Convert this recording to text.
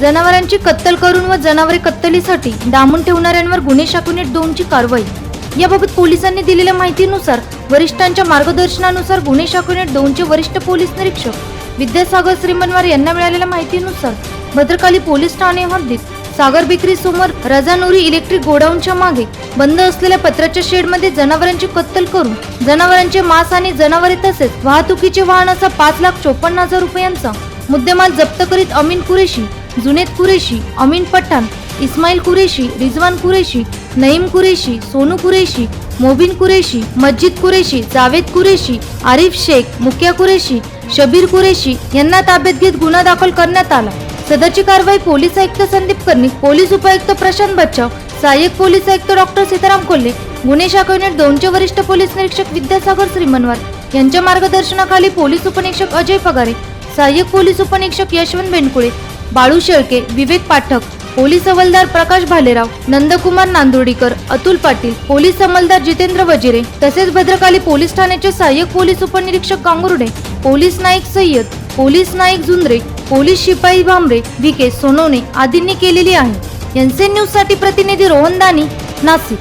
जनावरांची कत्तल करून व जनावरे कत्तलीसाठी डांबून ठेवणाऱ्यांवर गुन्हे शाखा दोनची कारवाई. याबाबत पोलिसांनी दिलेल्या माहितीनुसार वरिष्ठांच्या मार्गदर्शनानुसार गुन्हे शाखा दोनचे वरिष्ठ पोलीस निरीक्षक विद्यासागर श्रीमनवार यांना मिळालेल्या माहितीनुसार भद्रकाली पोलीस ठाणे हद्दीत सागर बेकरी समोर रजानुरी इलेक्ट्रिक गोडाऊनच्या मागे बंद असलेल्या पत्राच्या शेडमध्ये जनावरांची कत्तल करून जनावरांचे मांस आणि जनावरे तसेच वाहतुकीचे वाहन असा पाच लाख चोपन्न हजार रुपयांचा मुद्देमाल जप्त करीत अमीन कुरेशी जुनेद कुरेशी अमीन पठाण इस्माईल कुरेशी रिजवान कुरेशी नईम कुरेशी सोनू कुरेशी मोबिन कुरेशी मस्जिद कुरेशी जावेद कुरेशी आरिफ शेख मुख्या कुरेशी शबीर कुरेशी यांना ताब्यात घेत गुन्हा दाखल करण्यात आला. सदरची कारवाई पोलीस आयुक्त संदीप कर्णिक पोलीस उपायुक्त प्रशांत बच्चाव सहाय्यक पोलीस आयुक्त डॉक्टर सीताराम कोल्हे गुन्हे शाखा युनिट दोनचे वरिष्ठ पोलीस निरीक्षक विद्यासागर श्रीमनवार यांच्या मार्गदर्शनाखाली पोलीस उपनिरीक्षक अजय पगारे सहाय्यक पोलीस उपनिरीक्षक यशवंत बेनकुळे बाळू शेळके विवेक पाठक पोलीस हवालदार प्रकाश भालेराव नंदकुमार नांदुर्डीकर अतुल पाटील पोलीस अंमलदार जितेंद्र वजिरे तसेच भद्रकाली पोलीस ठाण्याचे सहाय्यक पोलीस उपनिरीक्षक Gangurde police Naik Sayyed police Naik Zundre police शिपाई भांबरे व्ही के सोनवणे आदींनी केलेली आहे. एनसीएन न्यूजसाठी प्रतिनिधी रोहन दानी नाशिक.